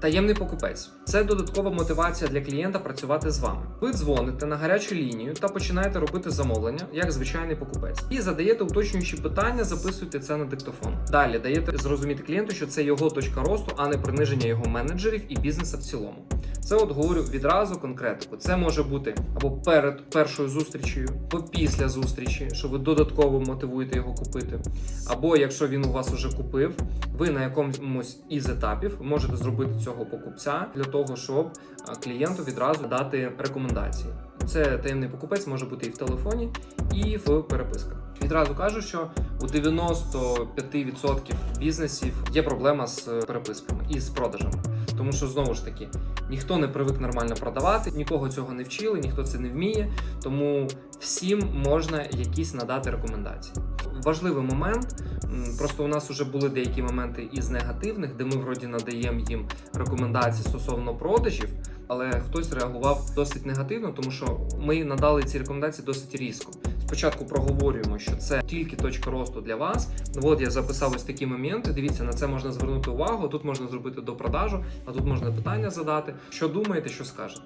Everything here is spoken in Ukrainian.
Таємний покупець це додаткова мотивація для клієнта працювати з вами. Ви дзвоните на гарячу лінію та починаєте робити замовлення як звичайний покупець, і задаєте уточнюючі питання, записуєте це на диктофон. Далі даєте зрозуміти клієнту, що це його точка росту, а не приниження його менеджерів і бізнесу в цілому. Це от говорю відразу конкретику. Це може бути або перед першою зустрічею, або після зустрічі, що ви додатково мотивуєте його купити. Або якщо він у вас уже купив, ви на якомусь із етапів можете зробити цього покупця для того, щоб клієнту відразу дати рекомендації. Це таємний покупець може бути і в телефоні, і в переписках. Відразу кажу, що у 95% бізнесів є проблема з переписками і з продажами. Тому що знову ж таки ніхто не привик нормально продавати, нікого цього не вчили, ніхто це не вміє. Тому всім можна якісь надати рекомендації. Важливий момент. Просто у нас вже були деякі моменти із негативних, де ми вроді надаємо їм рекомендації стосовно продажів, але хтось реагував досить негативно, тому що ми надали ці рекомендації досить різко. Спочатку проговорюємо, що це тільки точка росту для вас. Ну, От я записав ось такі моменти. Дивіться, на це можна звернути увагу. Тут можна зробити до продажу, а тут можна питання задати. Що думаєте, що скажете?